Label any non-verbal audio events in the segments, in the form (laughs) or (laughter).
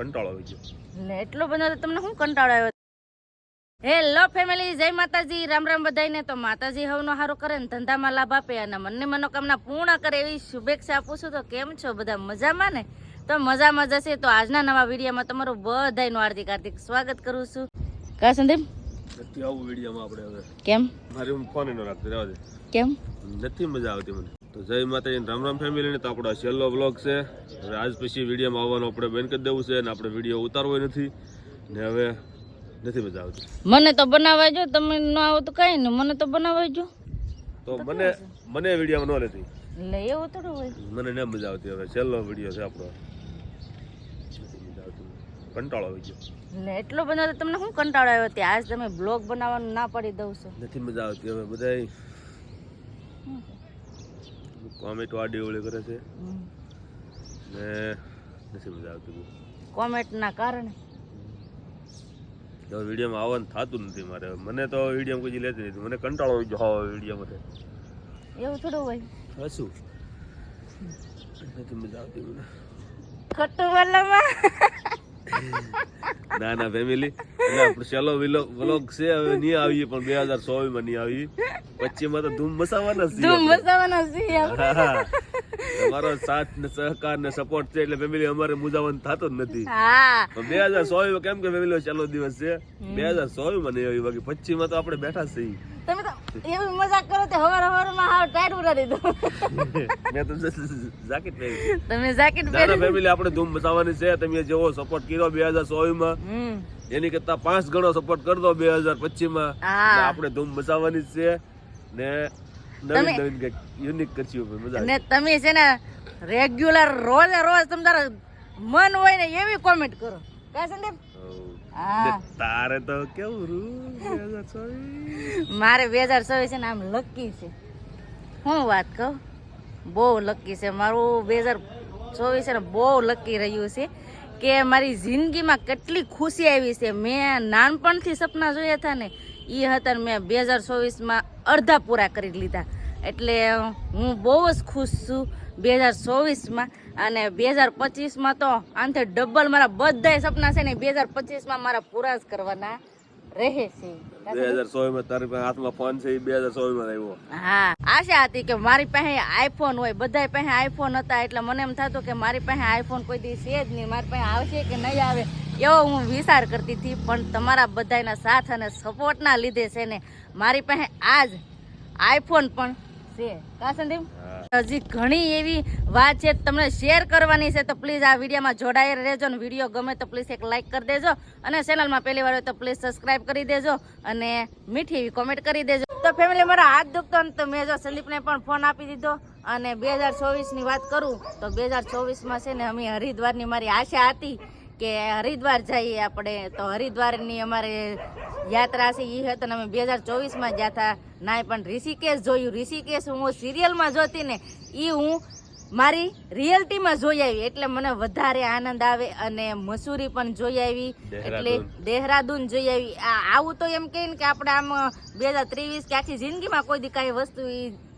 કંટાળો આવી ગયો. ને એટલો બધો તો તમને શું કંટાળો આવ્યો? હેલો ફેમિલી જય માતાજી. રામ રામ બધાયને. તો માતાજી હવનો હારો કરે ને ધંધામાં લાભ આપે અને મનની મનોકામના પૂર્ણ કરે એવી શુભેચ્છા આપું છું. તો કેમ છો બધા? મજામાં ને? તો મજામાં જશે તો આજના નવા વિડીયોમાં તમારું બધાયનું હાર્દિક હાર્દિક સ્વાગત કરું છું. કા સંદીપ? નથી આવું વિડીયોમાં આપણે હવે. કેમ? મારી હું ફોન એનો રાખતો. રહેવા દે. કેમ? નથી મજા આવતી મને. તો જય માતાજી રામ રામ ફેમિલીને તો આપણો છેલ્લો બ્લોગ છે. હવે આજ પછી વિડીયોમાં આવવાનું આપણે બેન કરી દેવું છે અને આપણે વીડિયો ઉતારવો નથી. ને હવે નથી મજા આવતી. મને તો બનાવવા જો તમે ન આવો તો કઈ નહીં મને તો બનાવવા જો તો મને મને વિડીયોમાં ન લેતી. લે એવું થોડું હોય. મને ન મજા આવતી હવે છેલ્લો વીડિયો છે આપણો. મજા આવતી. કંટાળો આવી ગયો. ને એટલો બધો તો તમને શું કંટાળો આવ્યો? તે આજ તમે બ્લોગ બનાવવાનું ના પાડી દઉં છો. નથી મજા આવતી હવે બધાય. કોમેન્ટ વાડી ઓળી કરે છે. ને નથી મજા આવતી બહુ. કોમેન્ટના કારણે. હવે વિડીયોમાં આવવાનું થતું નથી મારે. મને તો વીડિયો કોઈ લેતી નથી. મને કંટાળો આવી ગયો હા વિડીયોમાં એવું થોડું હોય. હશું નથી મજા આવતી મને. ખોટું બોલવામાં. (laughs) ના ના ફેમિલી ચલો વ્લોગ છે હવે નહીં આવીએ પણ બે હજાર ચોવીસમાં નહીં આવી પચીમાં તો ધૂમ મસાવાના જ ધૂમ મસાવાના. હા. તમારો સાથ ને સહકાર ને સપોર્ટ છે એટલે ફેમિલી અમારે મુજાવન થતો જ નથી. બે હજાર ચોવીસ કેમ કે ફેમિલી ચાલો દિવસ છે? બે હજાર ચોવીસમાં નહીં આવી બાકી પચીસમાં તો આપણે બેઠા છીએ. તમે તો એવી મજાક કરો તે હવાર હવારમાં હાવ ટાયર ઉડાડી દો (laughs) મેં તો જાકેટ પહેરી. તમે જાકેટ પહેરી. ના ફેમિલી આપણે ધૂમ મચાવવાની છે તમે જેવો સપોર્ટ કર્યો બે હજાર ચોવીસમાં એની કરતા પાંચ ગણો સપોર્ટ કરી દો બે હજાર પચીસમાં હા. આપણે ધૂમ મચાવવાની છે. ને નવીન નવીન કંઈક યુનિક કરશું મજા ને તમે છે ને રેગ્યુલર રોજ રોજ તમ તારા મન હોય ને એવી કોમેન્ટ કરો. કા સંદીપ? તારે તો કેવું રૂ મારે બે હજાર ચોવીસ છે ને આમ લકી છે. હું વાત કહું? બહુ લકી છે. મારું બે હજાર ચોવીસ ને બહુ લકી રહ્યું છે કે મારી જિંદગીમાં કેટલી ખુશી આવી છે. મેં નાનપણથી સપના જોયા હતા ને એ હતા ને મેં બે હજાર ચોવીસમાં અડધા પૂરા કરી લીધા. એટલે હું બહુ જ ખુશ છું બે હજાર ચોવીસમાં અને બે હજાર પચીસમાં તો આનાથી ડબલ મારા બધા સપના છે ને બે હજાર પચીસમાં મારા પૂરા જ કરવાના રહે છે. બે હજાર ચોવીસમાં તારી પાસે હાથમાં ફોન છે બે હજાર ચોવીસમાં આવ્યો. હા આશા હતી કે મારી પાસે આઈફોન હોય બધાય પાસે આઈફોન હતા એટલે મને એમ થતું કે મારી પાસે આઈફોન કોઈ દી છે જ નહીં મારી પાસે આવશે કે નહીં આવે એવો હું વિચાર કરતી હતી પણ તમારા બધાના સાથ અને સપોર્ટના લીધે છે ને મારી પાસે આજ આઈફોન પણ હજી ઘણી એવી વાત છે તમને શેર કરવાની છે, તો પ્લીઝ આ વિડીયોમાં જોડાયેલ રહેજો અને વીડિયો ગમે તો પ્લીઝ એક લાઇક કરી દેજો અને ચેનલમાં પહેલી વાર હોય તો પ્લીઝ સબસ્ક્રાઇબ કરી દેજો અને મીઠી એવી કોમેન્ટ કરી દેજો. તો ફેમિલી મારા હાથ દુખતો તો મેં જો સંદીપને પણ ફોન આપી દીધો અને બે હજાર ચોવીસની વાત કરું, તો બે હજાર ચોવીસમાં છે ને અમે હરિદ્વારની મારી આશા હતી કે હરિદ્વાર જઈએ આપણે. તો હરિદ્વારની અમારે યાત્રા છે એ હતી અમે બે હજાર ચોવીસમાં ગયા હતા નાય પણ ઋષિકેશ જોયું. ઋષિકેશ હું સિરિયલમાં જોતી ને એ હું મારી રિયલિટીમાં જોઈ આવી. એટલે મને વધારે આનંદ આવે અને મસૂરી પણ જોઈ આવી. એટલે દેહરાદૂન. જોઈ આવી. આ- આવું તો એમ કહીને કે આપણે આમ બે હજાર ત્રેવીસ કે આખી જિંદગીમાં કોઈ દી કાંઈ વસ્તુ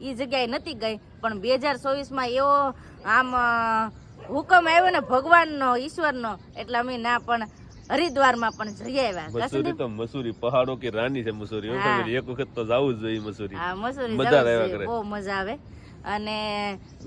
એ જગ્યાએ નથી ગઈ. પણ બે હજાર ચોવીસમાં એવો આમ હુકમ આવ્યો ને ભગવાનનો ઈશ્વરનો એટલે અમે ના પણ હરિદ્વારમાં પણ જઈ આવ્યા. મસૂરી તો મસૂરી પહાડો કે રાની છે મસૂરી. એક વખત તો જવું જ જોઈએ મસૂરી. હા મસૂરી. બહુ મજા આવે. અને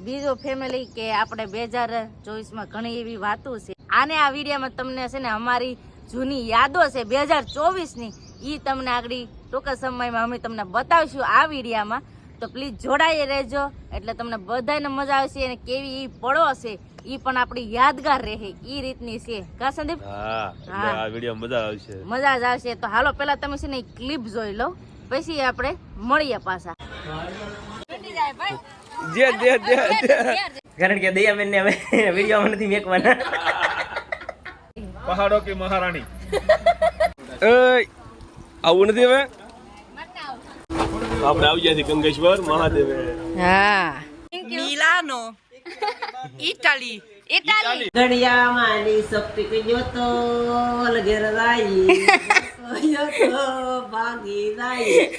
બીજો ફેમિલી કે આપણે બે હજાર ચોવીસમાં ઘણી એવી વાતો છે. આને આ વિડીયોમાં તમને છે ને અમારી જૂની યાદો છે. બે હજાર ચોવીસની એ તમને આગળ ટૂંકા સમયમાં અમે તમને બતાવશું આ વિડીયામાં તો પ્લીઝ જોડાઈ રહેજો. એટલે તમને બધાને મજા આવશે અને કેવી એ પળો હશે. એ પણ આપણી યાદગાર રહે. ઈ રીતની છે. કા સંદીપ? હા આ વીડિયો મજા આવશે. મજા જ આવશે. તો હાલો પેલા તમે છે ને ક્લિપ જોઈ લો. પછી આપણે મળીએ પાછા. જે જે જે કારણ કે દયાબેન ને હવે વિડીયોમાં નથી મેકવાના. પહાડો કે મહારાણી? ઓય આવું નથી હવે? આપણે આવી ગયા છીએ ગંગેશ્વર મહાદેવે. હા. Italy. ઇટાલી ઘડિયા માની શક્તિ જોતો ઘેર રાઈ. જોતો ભાગી રાઈ.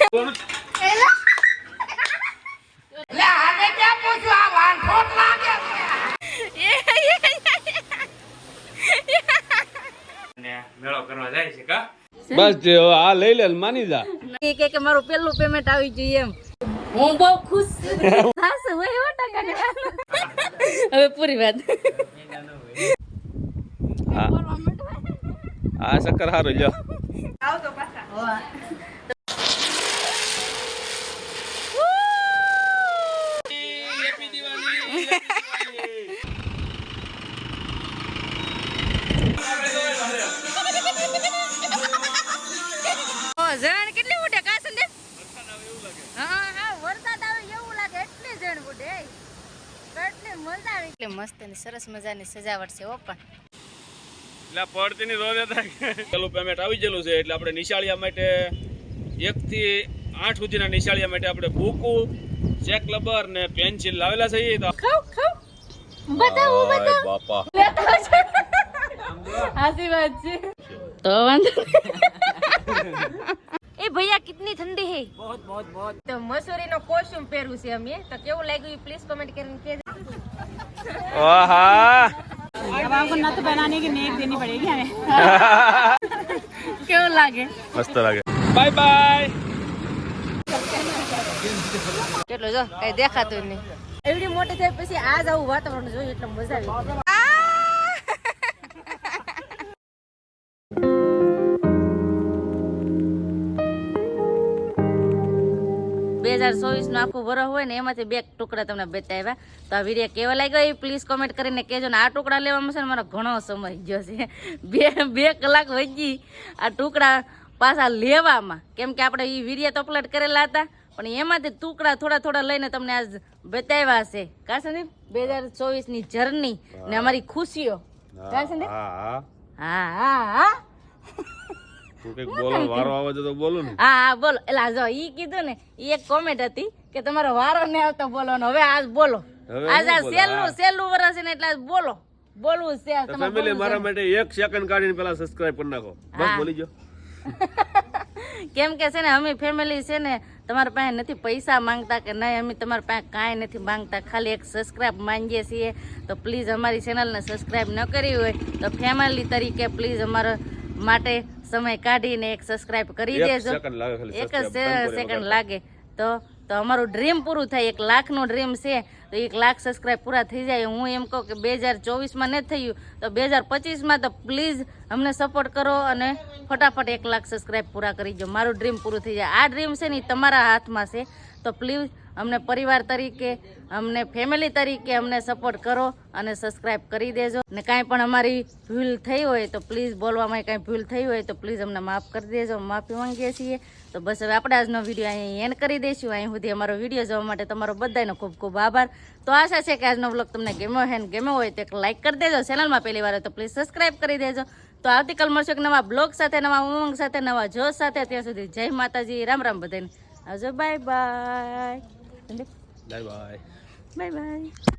મેળો કરવા જાય છે કા? બસ જો આ લઈ લે માની જા. કે કે મારું પેલું પેમેન્ટ આવી જોઈએ એમ. હું બહુ ખુશ છું. (laughs) થાશે હોય એવો વાત. (laughs) હવે પૂરી વાત. હા. આ શક્કર હારો લ્યો. કેટલી મોટે કા સંદેશ હા હા વરસાદ આવે એવું લાગે એટલી જણ બુડે કેટલી મજા આવી એટલે મસ્ત અને સરસ મજાની સજાવટ છે ઓ પણ. એટલે પડતીની રોજ હતા પેલું પેમેન્ટ આવી ગયેલું છે એટલે આપણે નિશાળિયા માટે એક થી આઠ સુધીના નિશાળિયા માટે આપણે બુકુ ચેક લબર ને પેન્સિલ લાવેલા છે તો. ખાવ ખાવ. બતાવો બતાવો. બાપા. હાસી વાત છે. તો વાંધો (laughs) એ ભૈયા કિતની ઠંડી હે બહોત બહોત બહોત. તો મસૂરી નો કોસ્ટ્યુમ પહેર્યું છે અમે. તો કેવું લાગ્યું એ પ્લીઝ કમેન્ટ કરીને કહેજો. ઓહા. (laughs) કેવું લાગે? મસ્ત લાગે. Bye bye. કેટલો જો કઈ દેખાતું નહીં. એવડી મોટી થઈ પછી આ જ આવું વાતાવરણ જોયું એટલે મજા આવી બે હજાર ચોવીસનું આખું વરસ હોય ને એમાંથી બે ટુકડા તમને બતાવ્યા. તો આ વીડિયો કેવો લાગ્યો એ પ્લીઝ કોમેન્ટ કરીને કહેજો ને આ ટુકડા લેવામાં છે ને મારો ઘણો સમય ગયો છે. બે બે કલાક વહી આ ટુકડા પાછા લેવામાં. કેમ કે આપણે એ વીડિયો તો અપલોડ કરેલા હતા પણ એમાંથી ટુકડા થોડા થોડા લઈને તમને આજ બતાવ્યા છે. કા સંદીપ? બે હજાર ચોવીસની જર્ની ને અમારી ખુશીઓ. કા સંદીપ? હા હા હા. કંઈક બોલો વારો આવે તો બોલો ને. હા હા બોલો. એલા જો ઈ કીધું ને ઈ એક કોમેન્ટ હતી કે તમારો વારો ને આવતો બોલવાનો. હવે આજ બોલો. હવે આજ આ બોલો? સેલું. સેલું વરસ છે ને એટલે બોલો. બોલવું છે ફેમિલી મારા માટે એક સેકન્ડ કાઢીને પેલા સબસ્ક્રાઇબ કરી નાખો. બસ બોલી જો (laughs) કેમ કે છે ને અમે ફેમિલી છે ને તમારા પાસે નથી પૈસા માંગતા કે નહીં અમે તમારા પાસે કાંઈ નથી માંગતા. ખાલી એક સબસ્ક્રાઇબ માંગીએ છીએ. તો પ્લીઝ અમારી ચેનલને સબસ્ક્રાઇબ ન કરી હોય તો ફેમિલી તરીકે પ્લીઝ અમારા માટે સમય કાઢીને એક સબસ્ક્રાઇબ કરી દેજો. એક જ સેકન્ડ લાગે. તો તો અમારું ડ્રીમ પૂરું થાય. એક લાખનું ડ્રીમ છે તો એક લાખ સબસ્ક્રાઇબ પૂરા થઈ જાય. હું એમ કહું કે બે હજાર ચોવીસમાં નથી થયું તો બે હજાર પચીસમાં તો પ્લીઝ અમને સપોર્ટ કરો અને ફટાફટ એક લાખ સબસ્ક્રાઇબ પૂરા કરી દો. મારું ડ્રીમ પૂરું થઈ જાય. આ ડ્રીમ છે ને તમારા હાથમાં છે. તો પ્લીઝ અમને પરિવાર તરીકે, અમને ફેમિલી તરીકે અમને સપોર્ટ કરો અને સબસ્ક્રાઈબ કરી દેજો. ને કાંઈ પણ અમારી ભૂલ થઈ હોય તો પ્લીઝ બોલવામાં કાંઈ ભૂલ થઈ હોય તો પ્લીઝ અમને માફ કરી દેજો. માફી માંગીએ છીએ. તો બસ હવે આપણે આજનો વીડિયો અહીં એન્ડ કરી દઈશું. અહીં સુધી અમારો વીડિયો જોવા માટે તમારો બધાનો ખૂબ ખૂબ આભાર. તો આશા છે કે આજનો બ્લોગ તમને ગમ્યો હોય ને ગમ્યો હોય તો એક લાઇક કરી દેજો. ચેનલમાં પહેલી વાર તો પ્લીઝ સબસ્ક્રાઈબ કરી દેજો. તો આવતીકાલ મળશું એક નવા બ્લોગ સાથે, નવા ઉમંગ સાથે, નવા જોશ સાથે. ત્યાં સુધી જય માતાજી. રામ રામ બધાને. આવજો bye bye bye bye bye bye